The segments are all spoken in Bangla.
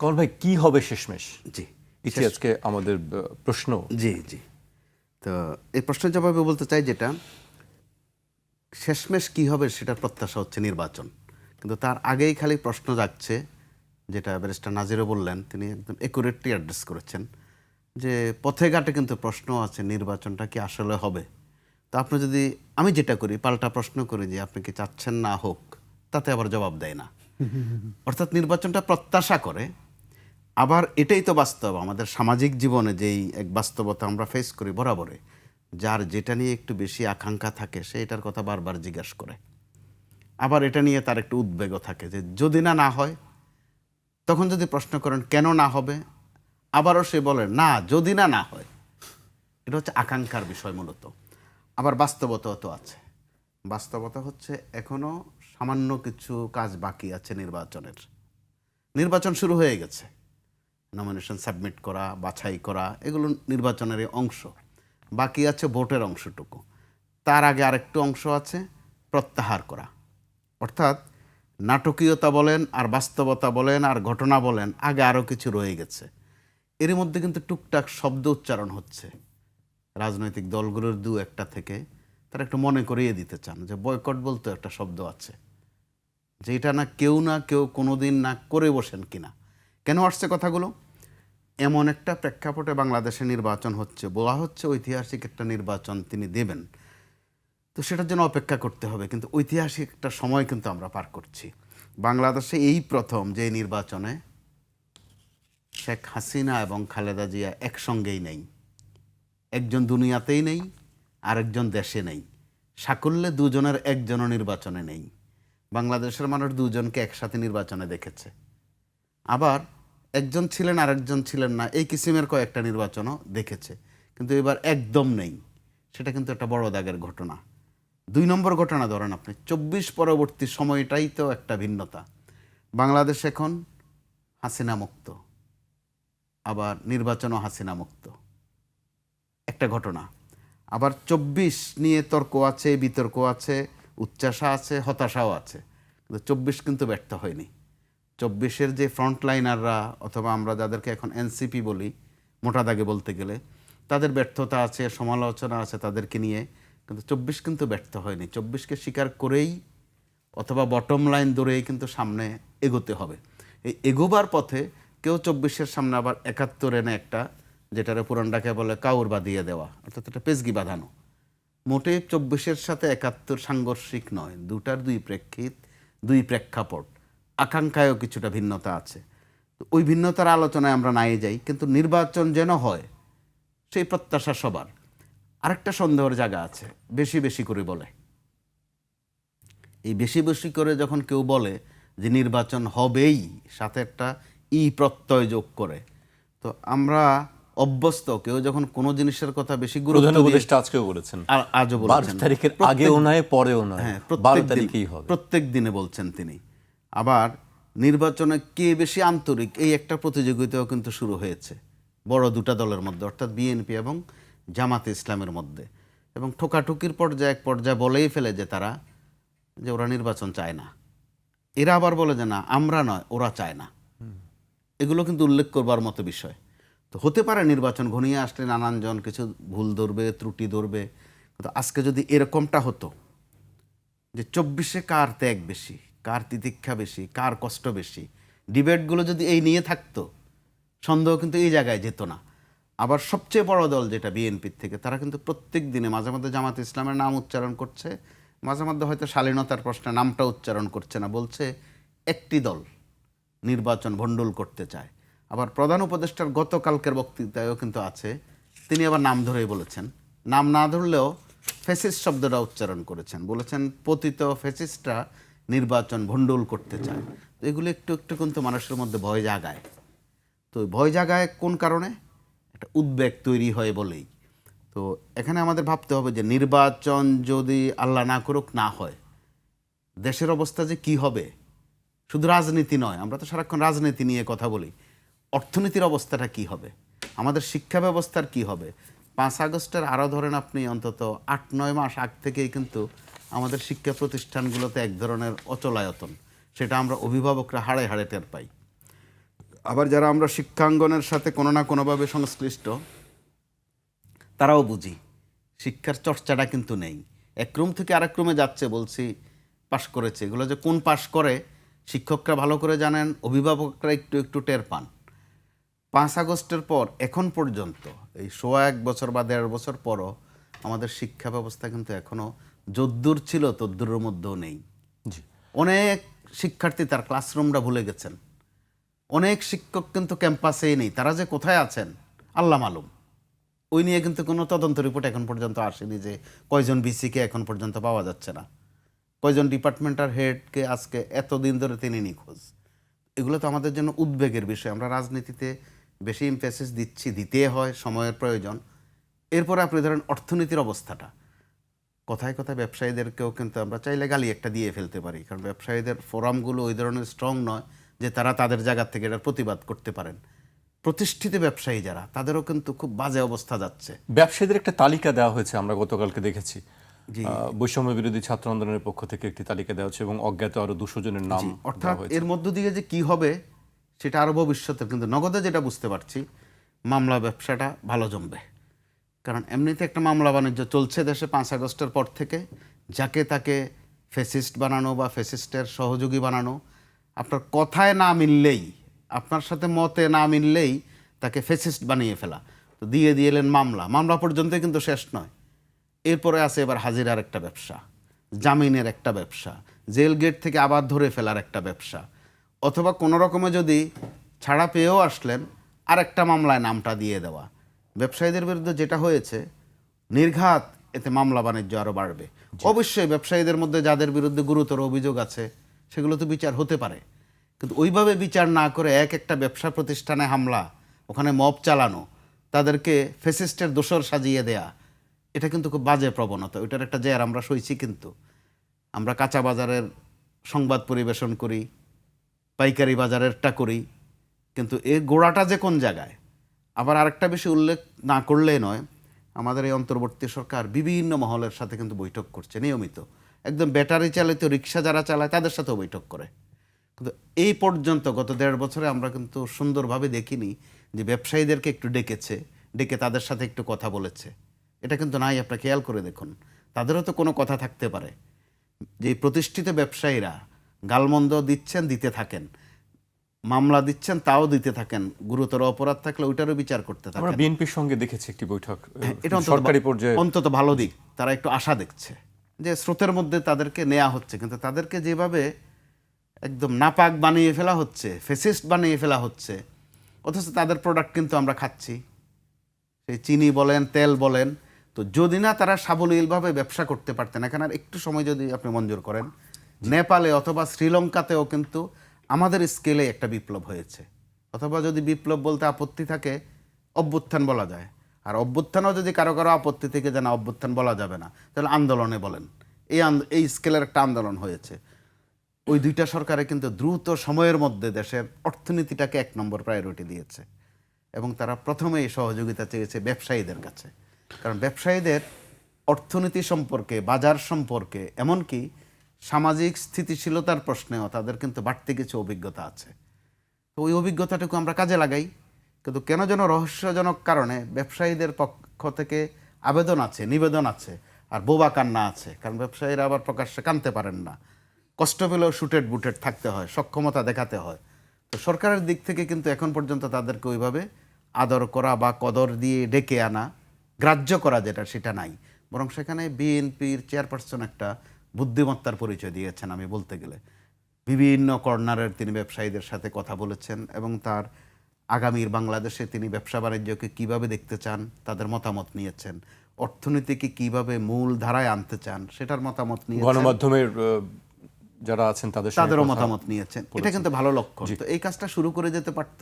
কমল ভাই কি হবে শেষমেশ? জি। এটি আজকে আমাদের প্রশ্ন। জি জি। তো এই প্রশ্নের জবাবে বলতে চাই যেটা শেষমেশ কি হবে সেটার প্রত্যাশা হচ্ছে নির্বাচন। কিন্তু তার আগেই খালি প্রশ্ন যাচ্ছে যেটা ব্যারিস্টার নাজিরও বললেন তিনি একদম একুরেটলি অ্যাড্রেস করেছেন যে পথে ঘাটে কিন্তু প্রশ্ন আছে নির্বাচনটা কি আসলে হবে? তো আপনি যদি আমি যেটা করি পাল্টা প্রশ্ন করি যে আপনি কি চাচ্ছেন না হোক তাতে আবার জবাব দেয় না। অর্থাৎ নির্বাচনটা প্রত্যাশা করে আবার এটাই তো বাস্তব। আমাদের সামাজিক জীবনে যেই এক বাস্তবতা আমরা ফেস করি বরাবরে, যার যেটা নিয়ে একটু বেশি আকাঙ্ক্ষা থাকে, সে এটার কথা বারবার জিজ্ঞাসা করে। আবার এটা নিয়ে তার একটু উদ্বেগও থাকে যে যদি না না হয়, তখন যদি প্রশ্ন করেন কেন না হবে, আবারও সে বলে, না, যদি না না হয়। এটা হচ্ছে আকাঙ্ক্ষার বিষয় মূলত। আবার বাস্তবতাও তো আছে। বাস্তবতা হচ্ছে এখনও সামান্য কিছু কাজ বাকি আছে নির্বাচনের। নির্বাচন শুরু হয়ে গেছে। নমিনেশন সাবমিট করা, বাছাই করা, এগুলো নির্বাচনের অংশ। বাকি আছে ভোটের অংশটুকু। তার আগে আরেকটু অংশ আছে, প্রত্যাহার করা। অর্থাৎ নাটকীয়তা বলেন, আর বাস্তবতা বলেন, আর ঘটনা বলেন, আগে আরও কিছু রয়ে গেছে। এর মধ্যে কিন্তু টুকটাক শব্দ উচ্চারণ হচ্ছে। রাজনৈতিক দলগুলোর দু একটা থেকে তারা একটু মনে করিয়ে দিতে চান যে বয়কট বলতে একটা শব্দ আছে। যেটা না কেউ না কেউ কোনোদিন না করে বসেন কিনা। কেন আসছে কথাগুলো? এমন একটা প্রেক্ষাপটে বাংলাদেশে নির্বাচন হচ্ছে, বলা হচ্ছে ঐতিহাসিক একটা নির্বাচন তিনি দেবেন। তো সেটার জন্য অপেক্ষা করতে হবে, কিন্তু ঐতিহাসিক একটা সময় কিন্তু আমরা পার করছি। বাংলাদেশে এই প্রথম যে নির্বাচনে শেখ হাসিনা এবং খালেদা জিয়া একসঙ্গেই নেই। একজন দুনিয়াতেই নেই, আরেকজন দেশে নেই। সাকল্যে দুজনের একজনও নির্বাচনে নেই। বাংলাদেশের মানুষ দুজনকে একসাথে নির্বাচনে দেখেছে। আবার একজন ছিলেন আরেকজন ছিলেন না। এই কিসিমের কয়েকটা নির্বাচনও দেখেছে। কিন্তু এবার একদম নেই। সেটা কিন্তু একটা বড় দাগের ঘটনা। দুই নম্বর ঘটনা ধরেন আপনি, চব্বিশ পরবর্তী সময়টাই তো একটা ভিন্নতা। বাংলাদেশ এখন হাসিনা মুক্ত। আবার নির্বাচনও হাসিনা মুক্ত। একটা ঘটনা। আবার চব্বিশ নিয়ে তর্ক আছে, বিতর্ক আছে উচ্চাসা আছে, হতাশাও আছে। কিন্তু চব্বিশ কিন্তু ব্যর্থ হয়নি। চব্বিশের যে ফ্রন্টলাইনাররা অথবা আমরা যাদেরকে এখন এনসিপি বলি, মোটা দাগে বলতে গেলে, তাদের ব্যর্থতা আছে, সমালোচনা আছে তাদেরকে নিয়ে, কিন্তু চব্বিশ কিন্তু ব্যর্থ হয়নি। চব্বিশকে স্বীকার করেই অথবা বটম লাইন ধরেই কিন্তু সামনে এগোতে হবে। এই এগোবার পথে কেউ চব্বিশের সামনে আবার একাত্তর এনে একটা, যেটারে পুরানটাকে বলে কাউর বাঁধিয়ে দেওয়া, অর্থাৎ একটা পেজগি বাঁধানো। মোটে চব্বিশের সাথে একাত্তর সাংঘর্ষিক নয়, দুটার দুই প্রেক্ষিত, দুই প্রেক্ষাপট। আকাঙ্ক্ষায়ও কিছুটা ভিন্নতা আছে। ওই ভিন্নতার আলোচনায় আমরা নাই যাই কিন্তু নির্বাচন যেন হয় সেই প্রত্যাশা সবার। আরেকটা সন্দেহের জায়গা আছে বেশি বেশি করে বলে। এই বেশি বেশি করে যখন কেউ বলে যে নির্বাচন হবেই সাথে একটা ই প্রত্যয় যোগ করে তো আমরা অভ্যস্ত কেউ যখন কোনো জিনিসের কথা বেশি গুরুত্ব উপদেষ্টা আজকেও বলেছেন। আর আজও বলছেন। তারিখের আগেও নয় পরেও নয়। হ্যাঁ হবে। প্রত্যেক দিনে বলছেন তিনি। আবার নির্বাচনে কে বেশি আন্তরিক, এই একটা প্রতিযোগিতাও কিন্তু শুরু হয়েছে। বড় দুটা দলের মধ্যে, অর্থাৎ বিএনপি এবং জামাতে ইসলামের মধ্যে। এবং ঠোকাঠুকির পর্যায়ে এক পর্যায়ে বলেই ফেলে যে তারা, যে ওরা নির্বাচন চায় না। এরা আবার বলে যে না, আমরা নয়, ওরা চায় না। এগুলো কিন্তু উল্লেখ করবার মতো বিষয়। তো হতে পারে নির্বাচন ঘনিয়ে আসলে নানানজন কিছু ভুল ধরবে, ত্রুটি ধরবে। কিন্তু আজকে যদি এরকমটা হতো যে চব্বিশে কার ত্যাগ বেশি কার তিতিক্ষা বেশি, কার কষ্ট বেশি? ডিবেটগুলো যদি এই নিয়ে থাকতো, সন্দেহ কিন্তু এই জায়গায় যেত না। আবার সবচেয়ে বড় দল যেটা বিএনপির থেকে, তারা কিন্তু প্রত্যেক দিনে মাঝে মধ্যে জামাত ইসলামের নাম উচ্চারণ করছে, মাঝে মধ্যে হয়তো শালীনতার প্রশ্নে নামটা উচ্চারণ করছে না, বলছে একটি দল নির্বাচন ভণ্ডুল করতে চায়। আবার প্রধান উপদেষ্টার গতকালকের বক্তৃতায়ও কিন্তু আছে, তিনি আবার নাম ধরেই বলেছেন। নাম না ধরলেও ফেসিস্ট শব্দটা উচ্চারণ করেছেন। বলেছেন, পতিত ফেসিস্টরা নির্বাচন ভণ্ডুল করতে চায়। তো এগুলো একটু একটু কিন্তু মানুষের মধ্যে ভয় জাগায়। তো ভয় জাগায় কোন কারণে? একটা উদ্বেগ তৈরি হয় বলেই। তো এখানে আমাদের ভাবতে হবে যে নির্বাচন যদি আল্লাহ না করুক, না হয়। দেশের অবস্থা যে কি হবে? শুধু রাজনীতি নয়, আমরা তো সারাক্ষণ রাজনীতি নিয়ে কথা বলি। অর্থনীতির অবস্থাটা কি হবে? আমাদের শিক্ষা ব্যবস্থার কি হবে? পাঁচ আগস্টের আরও ধরেন আপনি অন্তত আট, নয় মাস আগ থেকেই কিন্তু আমাদের শিক্ষা প্রতিষ্ঠানগুলোতে এক ধরনের অচলায়তন। সেটা আমরা অভিভাবকরা হাড়ে হাড়ে টের পাই। আবার যারা আমরা শিক্ষাঙ্গনের সাথে কোনো না কোনোভাবে সংশ্লিষ্ট, তারাও বুঝি, শিক্ষার চর্চাটা কিন্তু নেই। এক রুম থেকে আরেক রুমে যাচ্ছে বলছি, পাশ করেছে। এগুলো যে কোন পাশ করে, শিক্ষকরা ভালো করে জানেন, অভিভাবকরা একটু একটু টের পান। পাঁচ আগস্টের পর, এখন পর্যন্ত, এই সোয়া এক বছর বা দেড় বছর পরও আমাদের শিক্ষা ব্যবস্থা কিন্তু এখনও যদ্দূর ছিল তদ্দূরের মধ্যেও নেই। অনেক শিক্ষার্থী তার ক্লাসরুমটা ভুলে গেছেন। অনেক শিক্ষক কিন্তু ক্যাম্পাসেই নেই। তারা যে কোথায় আছেন আল্লাহ মালুম। ওই নিয়ে কিন্তু কোনো তদন্ত রিপোর্ট এখন পর্যন্ত আসেনি যে কয়জন বিসিকে এখন পর্যন্ত পাওয়া যাচ্ছে না। কয়জন ডিপার্টমেন্টাল হেডকে আজকে এতদিন ধরে তিনি নিখোঁজ। এগুলো তো আমাদের জন্য উদ্বেগের বিষয়। আমরা রাজনীতিতে বেশি ইমফেসিস দিচ্ছি দিতে হয় সময়ের প্রয়োজন। এরপরে আপনি ধরেন অর্থনীতির অবস্থাটা। কথায় কথায় ব্যবসায়ীদেরকেও কিন্তু আমরা চাইলে গালি একটা দিয়ে ফেলতে পারি। কারণ ব্যবসায়ীদের ফোরামগুলো ওই ধরনের স্ট্রং নয় যে তারা তাদের জায়গা থেকে এটার প্রতিবাদ করতে পারেন। প্রতিষ্ঠিত ব্যবসায়ী যারা তাদেরও কিন্তু খুব বাজে অবস্থা যাচ্ছে। ব্যবসায়ীদের একটা তালিকা দেওয়া হয়েছে আমরা গতকালকে দেখেছি। বৈষম্য বিরোধী ছাত্র আন্দোলনের পক্ষ থেকে একটি তালিকা দেওয়া হচ্ছে এবং অজ্ঞাত আরও দুশো জনের নাম অর্থাৎ এর মধ্য দিয়ে যে কি হবে সেটা আরও ভবিষ্যতে কিন্তু নগদে যেটা বুঝতে পারছি মামলা ব্যবসাটা ভালো জমবে। কারণ এমনিতে একটা মামলা বাণিজ্য চলছে দেশে পাঁচ আগস্টের পর থেকে। যাকে তাকে ফেসিস্ট বানানো বা ফেসিস্টের সহযোগী বানানো, আপনার কথায় না মিললেই, আপনার সাথে মতে না মিললেই তাকে ফেসিস্ট বানিয়ে ফেলা। তো দিয়ে দিয়েলেন মামলা। মামলা পর্যন্ত কিন্তু শেষ নয়। এরপরে আছে এবার হাজিরার একটা ব্যবসা, জামিনের একটা ব্যবসা, জেল গেট থেকে আবার ধরে ফেলার একটা ব্যবসা। অথবা কোনো রকমে যদি ছাড়া পেয়েও আসলেন আর একটা মামলায় নামটা দিয়ে দেওয়া। ব্যবসায়ীদের বিরুদ্ধে যেটা হয়েছে নির্ঘাত এতে মামলা বাণিজ্য আরও বাড়বে। অবশ্যই ব্যবসায়ীদের মধ্যে যাদের বিরুদ্ধে গুরুতর অভিযোগ আছে সেগুলো তো বিচার হতে পারে। কিন্তু ওইভাবে বিচার না করে এক একটা ব্যবসা প্রতিষ্ঠানে হামলা ওখানে মব চালানো তাদেরকে ফেসিস্টের দোষর সাজিয়ে দেয়া এটা কিন্তু খুব বাজে প্রবণতা। ওইটার একটা জের আমরা সইছি কিন্তু। আমরা কাঁচা বাজারের সংবাদ পরিবেশন করি পাইকারি বাজারেরটা করি কিন্তু এর গোড়াটা যে কোন জায়গায়? আবার আরেকটা বিষয় উল্লেখ না করলেই নয়, আমাদের এই অন্তর্বর্তী সরকার বিভিন্ন মহলের সাথে কিন্তু বৈঠক করছে, নিয়মিত। একদম ব্যাটারি চালিত রিক্সা যারা চালায়, তাদের সাথেও বৈঠক করে। কিন্তু এই পর্যন্ত গত দেড় বছরে আমরা কিন্তু সুন্দরভাবে দেখিনি যে ব্যবসায়ীদেরকে একটু ডেকেছে, ডেকে তাদের সাথে একটু কথা বলেছে। এটা কিন্তু নাই, আপনারা খেয়াল করে দেখুন। তাদেরও তো কোনো কথা থাকতে পারে। যে প্রতিষ্ঠিত ব্যবসায়ীরা গালমন্দ দিচ্ছেন, দিতে থাকেন মামলা দিচ্ছেন তাও দিতে থাকেন। গুরুতর অপরাধ থাকলে ওইটারও বিচার করতে থাকেন। আমরা বিএনপির সঙ্গে দেখেছি একটি বৈঠক হ্যাঁ, এটা সরকারি পর্যায়ে। অন্তত ভালো দিক। তারা একটু আশা দেখছে যে স্রোতের মধ্যে তাদেরকে নেওয়া হচ্ছে। কিন্তু তাদেরকে যেভাবে একদম নাপাক বানিয়ে ফেলা হচ্ছে ফেসিস্ট বানিয়ে ফেলা হচ্ছে অথচ তাদের প্রোডাক্ট কিন্তু আমরা খাচ্ছি। সেই চিনি বলেন তেল বলেন তো যদি না তারা সাবলীলভাবে ব্যবসা করতে পারতেন এখানে আর একটু সময় যদি আপনি মঞ্জুর করেন। নেপালে অথবা শ্রীলঙ্কাতেও কিন্তু আমাদের স্কেলে একটা বিপ্লব হয়েছে। অথবা যদি বিপ্লব বলতে আপত্তি থাকে, অভ্যুত্থান বলা যায়। আর অভ্যুত্থানও যদি কারও কারও আপত্তি থেকে জানা অভ্যুত্থান বলা যাবে না। তাহলে আন্দোলনে বলেন। এই এই স্কেলের একটা আন্দোলন হয়েছে। ওই দুইটা সরকারে কিন্তু দ্রুত সময়ের মধ্যে দেশের অর্থনীতিটাকে এক নম্বর প্রায়োরিটি দিয়েছে। এবং তারা প্রথমেই সহযোগিতা চেয়েছে ব্যবসায়ীদের কাছে। কারণ ব্যবসায়ীদের অর্থনীতি সম্পর্কে, বাজার সম্পর্কে, এমনকি সামাজিক স্থিতিশীলতার প্রশ্নেও তাদের কিন্তু বাড়তি কিছু অভিজ্ঞতা আছে। তো ওই অভিজ্ঞতাটুকু আমরা কাজে লাগাই, কিন্তু কেন যেন রহস্যজনক কারণে ব্যবসায়ীদের পক্ষ থেকে আবেদন আছে, নিবেদন আছে, আর বোবা কান্না আছে, কারণ ব্যবসায়ীরা আবার প্রকাশ্যে কানতে পারেন না। কষ্ট পেলেও শুটেড বুটেড থাকতে হয়, সক্ষমতা দেখাতে হয়। তো সরকারের দিক থেকে কিন্তু এখন পর্যন্ত তাদেরকে ওইভাবে আদর করা বা কদর দিয়ে ডেকে আনা গ্রাহ্য করা যেটা, সেটা নাই। বরং সেখানে বিএনপির চেয়ারপারসন একটা বুদ্ধিমত্তার পরিচয় দিয়েছেন আমি বলতে গেলে। বিভিন্ন কর্নারের তিনি ব্যবসায়ীদের সাথে কথা বলেছেন এবং তার আগামীর বাংলাদেশে তিনি ব্যবসা বাণিজ্যকে কীভাবে দেখতে চান তাদের মতামত নিয়েছেন। অর্থনীতিকে কীভাবে মূল ধারায় আনতে চান সেটার মতামত নিয়ে গণমাধ্যমের যারা আছেন তাদের তাদেরও মতামত নিয়েছেন। এটা কিন্তু ভালো লক্ষণ। তো এই কাজটা শুরু করে যেতে পারত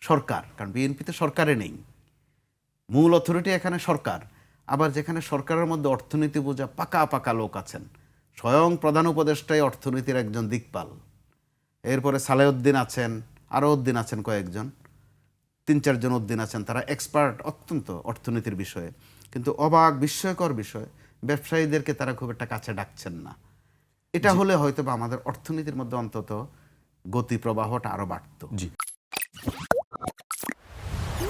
সরকার কারণ বিএনপিতে সরকারে নেই। মূল অথরিটি এখানে সরকার। আবার যেখানে সরকারের মধ্যে অর্থনীতি বোঝা পাকা পাকা লোক আছেন স্বয়ং প্রধান উপদেষ্টাই অর্থনীতির একজন দিকপাল। এরপরে সালেউদ্দিন আছেন আরও উদ্দিন আছেন কয়েকজন তিন চারজন উদ্দিন আছেন তারা এক্সপার্ট অত্যন্ত অর্থনীতির বিষয়ে। কিন্তু অবাক বিস্ময়কর বিষয় ব্যবসায়ীদেরকে তারা খুব একটা কাছে ডাকছেন না। এটা হলে হয়তো বা আমাদের অর্থনীতির মধ্যে অন্তত গতি প্রবাহটা আরও বাড়তো। জি।